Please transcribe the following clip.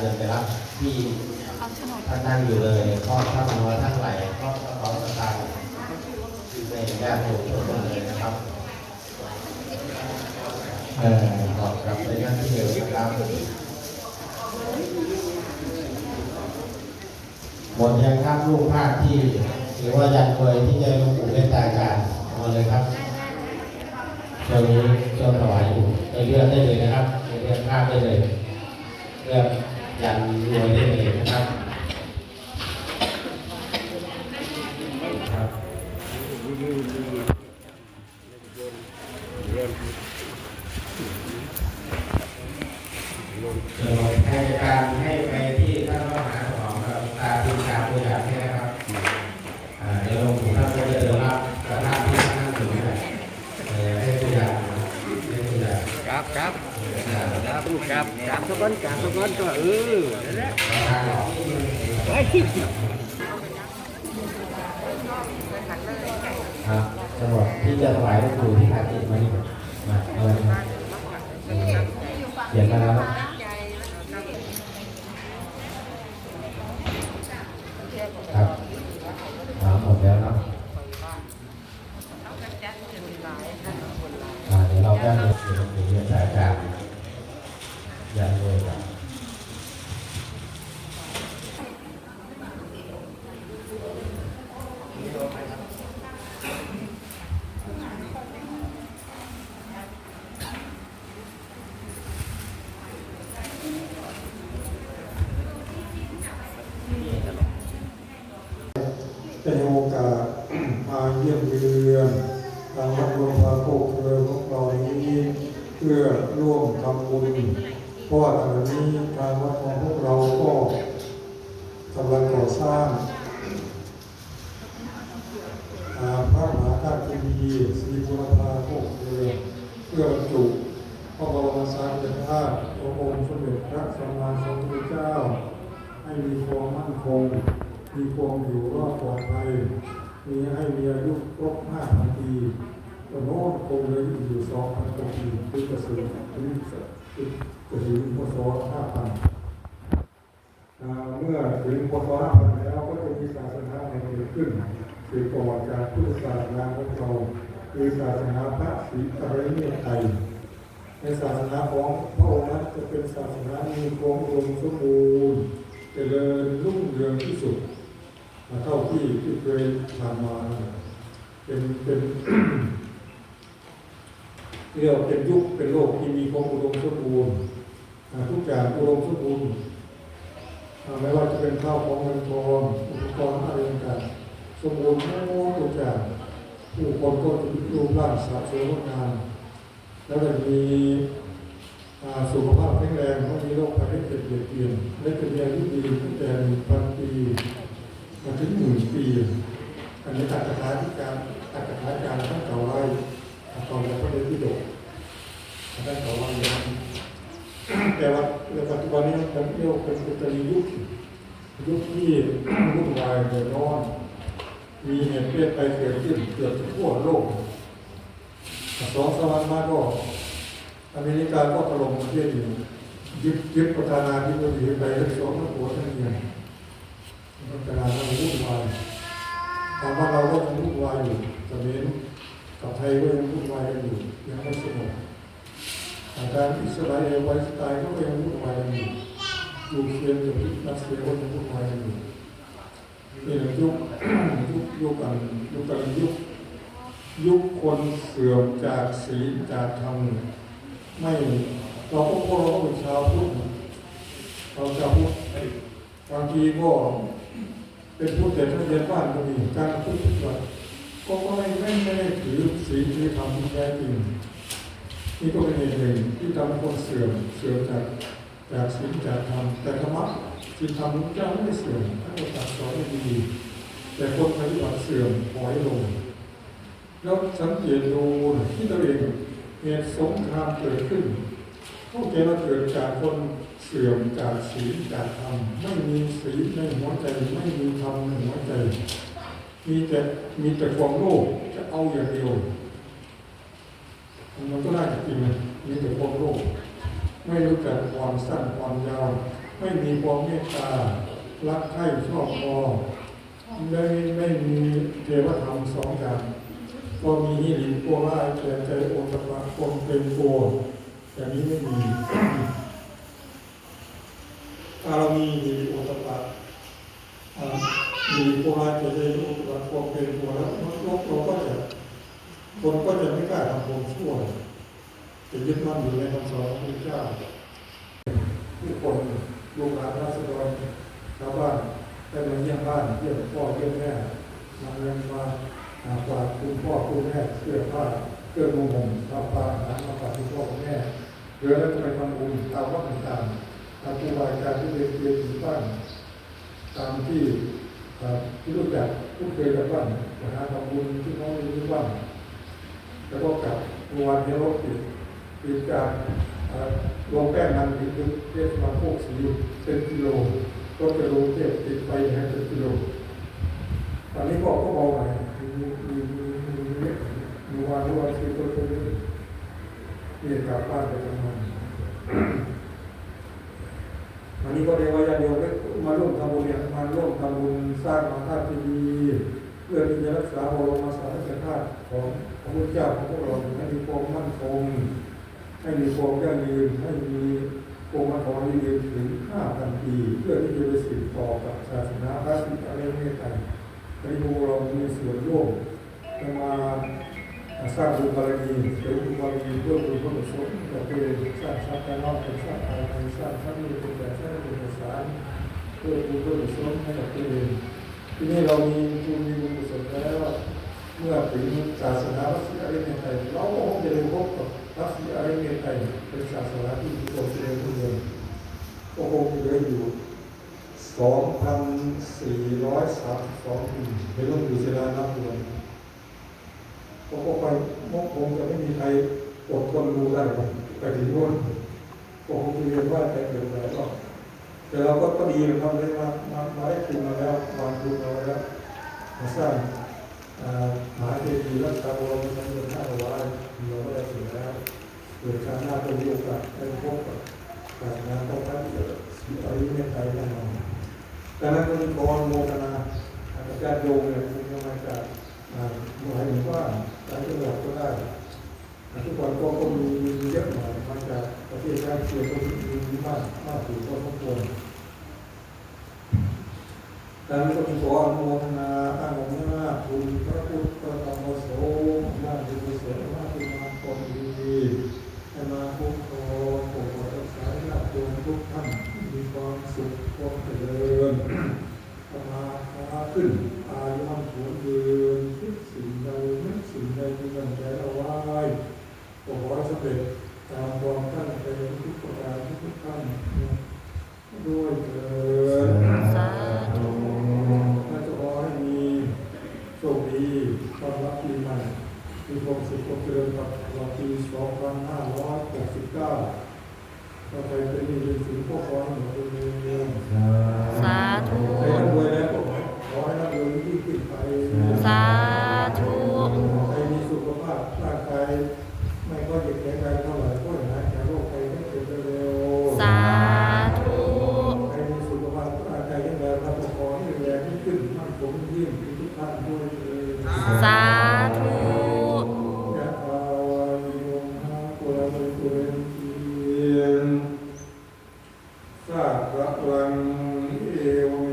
เดินไปรับที่เอาโฉนดท่านนั่งอยู่เลยก็ถ้ามันว่าท่านไหลก็ขอสตางค์ที่ในญาติโยมทุกคนเลยนะครับเออขอบครับในท่านที่เดียวนะครับหมดยังครับรูปภาพที่หรือว่ายันเคยที่จะหลวงปู่เมตตาการเอามาเลยครับช่วงนี้ช่วงถวายอยู่ในเลือกได้เลยนะครับในเลือกภาพได้เลยเลือ ยังรวยได้เลยนะครับ กคนก็เออนั่แหละทางออกเฮ้ยครับจังหวัดที่จะถวายหลวงปู่ที่ขาดติดมานี่มาเอาเลยมาเขียนมาแล้วครับอ่าหมดแล้วเนาะอ่าเดี๋ยวเราได้เรียนเรียนเรียนสายการยางเลยครับ ได้โอกาส มาเยี่ยมเยือนทางวัดหลวงพ่อโคกเครือของเรานี้เพื่อ ร่วมทำบุญเพราะว่าขณะนี้ทางวัดของพวกเราก็กำลังก่อสร้างพระมหาธาตุเจดีย์ศรีบุรพาโคกเรือเพื่อบรรจุพระบรมสารีริกธาตุององค์สมเด็จพระสัมมาสัมพุทธเจ้า ให้มีความมั่นคง มีความอยู่รอดปลอดภัยมีให้มีอายุครบห้า พันปีก็โน้นคงเลยอยู่สองพันกว่าปีคือกระสือถึงกระสือพศห้าพันเมื่อถึงพศห้าพันแล้วก็จะมีศาสนาใหม่เกิดขึ้นสืบต่อจากพุทธศาสนาของเราคือศาสนาพระศรีอริยไตรในศาสนาของพระองค์นั้นจะเป็นศาสนามีความอุดมสมบูรณ์เจริญรุ่งเรืองที่สุดเท่าที่ที่เคยผ่านมาเป็นเป็น เรียกเป็นยุคเป็นโลกที่มีความอุดมสมบูรณ์ทุกอย่างอุดมสมบูรณ์ไม่ว่าจะเป็นข้าวของเงินทองอุปกรณ์อะไรต่างๆสมบูรณ์ทั้งหมดทุกอย่างผู้คนก็จะมีรูปร่างสะสวยงดงามแล้วก็มีสุขภาพแข็งแรงไม่มีโรคภัยไข้เจ็บเบียดเบียนและจะมีอายุยืนตั้งแต่หนึ่งพันปีมาถึงหมื่นปี อันนี้อัตถาธิการอัตถาการท่านเก่าไล่ตอนพระเดชพิโดกท่านเก่าไล่ยังแต่ว่า ในปันนี้มันเรียกเป็นอุตริยุคยุคที่วุ่นวายเดือดร้อน มีเหตุเป็นไปเกิดขึ้นเกือบทั่วโลกสองสวรรค์มาก็อเมริกาก็ถล่มประเทศอยู่ยึดยึดประธานาธิบดีไปทั้งสองทั้งหัวทั้งเมียประธานาธิบดีวุ่นวายถามว่าเราก็ยังวุ่นวายอยู่เขมรกับไทยก็ยังวุ่นวายกันอยู่ยังไม่สงบ อาการอิสราเอลไวสไตล์ก็ยังวุ่นวายอยู่ยูเครนกับรัสเซียก็ยังวุ่นวายอยู่นี่แหละยุคยุคยุคกันยุคกันยุคยุคคนเสื่อมจากศีลจากธรรมไม่เราก็พวกเราก็เป็นชาวพุทธเราชาวพุทธบางทีก็เป็นพุทธแต่ถ้าเรียนบ้านก็มีการพุทธทุกวันก็ไม่ไม่ไม่ได้ถือศีลถือธรรมที่แท้จริง นี่ก็เป็นเหตุหนึ่งที่ทำให้คนเสื่อมเสื่อมจากจากศีลจากธรรมแต่ธรรมะศีลธรรมพระเจ้าไม่เสื่อมท่านก็ตรัสสอนให้ดี แต่คนปฏิบัติเสื่อมถอยลงแล้วสังเกตดูที่ตัวเองเหตุสงครามเกิดขึ้นพวกแกมาเกิดจากคนเสื่อมจากศีลจากธรรมไม่มีศีลในหัวใจไม่มีธรรมในหัวใจ มีแต่มีแต่ความโลภจะเอาอย่างเดียว มันก็น่าจริงมีแต่ความโลภไม่รู้จักความสั้นความยาว ไม่มีความเมตตา รักใคร่ชอบพอไม่ไม่มีเทวธรรมสองอย่างก็มีนิริโกล่าแก่ใจโอตปะความเป็นตัวอย่างนี้ไม่มีถ้าเรามีนิริโอตปะอ่านิริโกล่าแก่ใจโอตปะความเป็นตัวแล้วโลกเราก็จะ คนก็จะไม่กล้าทำความชั่วจะยึดมั่นอยู่ในคำสอนของพระเจ้าผู้คนลูกหลานราษฎรชาวบ้านได้มาเยี่ยมบ้านเยี่ยมพ่อเยี่ยมแม่มาเงินมาหาฝากคุณพ่อคุณแม่เสื้อผ้าเครื่องนุ่งห่มมาฝากอาหารมาฝากคุณพ่อคุณแม่เดือแล้วก็ไปทำบุญตามวัดต่างๆตามครูบาอาจารย์ที่เรียนเรียนถึงบ้านตามที่ที่รู้จักพูดเคยกับบ้านหาทำบุญที่น้องมีที่บ้าน แล้วก็กลับเมื่อวานนี้รถติดติดจากลงแป้งมันติดเทศมาพวกสีเป็นกิโลก็จะลงเทศติดไปให้เป็นกิโลตอนนี้ก็ก็เบาหน่อยมีมีมีมีวันวันคือตัวตัวนี้นี่ยกลับบ้านไปทำงานวันนี้ก็เรียกว่าญาติโยมมาร่วมทำบุญเนี่ยมาร่วมทำบุญสร้างมาธาตุที่ดีเพื่อที่จะรักษาบรมส ของพระพุทธเจ้าของพวกเราให้มีความมั่นคงให้มีความยั่งยืนให้มีองค์กรที่ยืนถึง5,000ปีเพื่อที่จะไปสืบต่อกับศาสนาพระสิทธิเรเมตไตรในพวกเรามีส่วนร่วมจะมาสร้างบุญบารมีเสริมบุญบารมีเพื่อบุญกุศลกับเพื่อสร้างทรัพย์ภายนอกเป็นสร้างภายในสร้างทรัพย์มีเป็นแบบสร้างเป็นสารเพื่อบุญกุศลให้กับตัวเองที่นี่เรามีบุญมีบุญกุศลแล้ว เมื่อถึงศาสนาพระศรีอาริเมตไตรเราก็คงจะได้พบกับพระศรีอาริเมตไตรเป็นศาสนาที่มีความเจริญรุ่งเรืองก็คงจะเหลืออยู่ 2,432 ปีในโลกอยู่เสนานับวันก็คงไปมกคงจะไม่มีใครอดทนรู้ได้หรอกไปถึงโน่นก็คงจะเรียนว่าแต่เกิดอะไรก็แต่เราก็ก็ดีนะครับได้มามาได้ทุนมาแล้ววางทุนมาแล้วมาสร้าง อ่ามหาเจดีรัชกาลบรมราชชนเอาไว้เราก็ได้ถึงแล้วเกิดชาติหน้าต้องมีโอกาสได้พบกับการงานของพระที่สีอริยเมตไตรแน่นอนดังนั้นก็มีขออนุโมทนาอาจารย์โยมเนี่ยคุณจะมาจากหมายถึงว่าหลายจังหวัดก็ได้ทุกวันก็ก็มีเยอะหน่อยมาจากประเทศชาติเชียร์ก็มีมีมากมากถึงพอสมควรดังนั้นก็มีขออนุโมทนา อ้างองค์หน้าคุณพระพุทธพระธรรมสงฆ์มาบุญกุศลมาคุณมาความดีให้มาคุ้มครองปกปักรักษาญาติโยมทุกท่านมีความสุขความเจริญมาค้าขึ้น ปีใหม่มีความสุขความเจริญกับเราปี2569ต่อไปเป็นมีเป็นสิ่งพวกเราหนึ่งเป็นเมืองสาธุ สะระวังเอว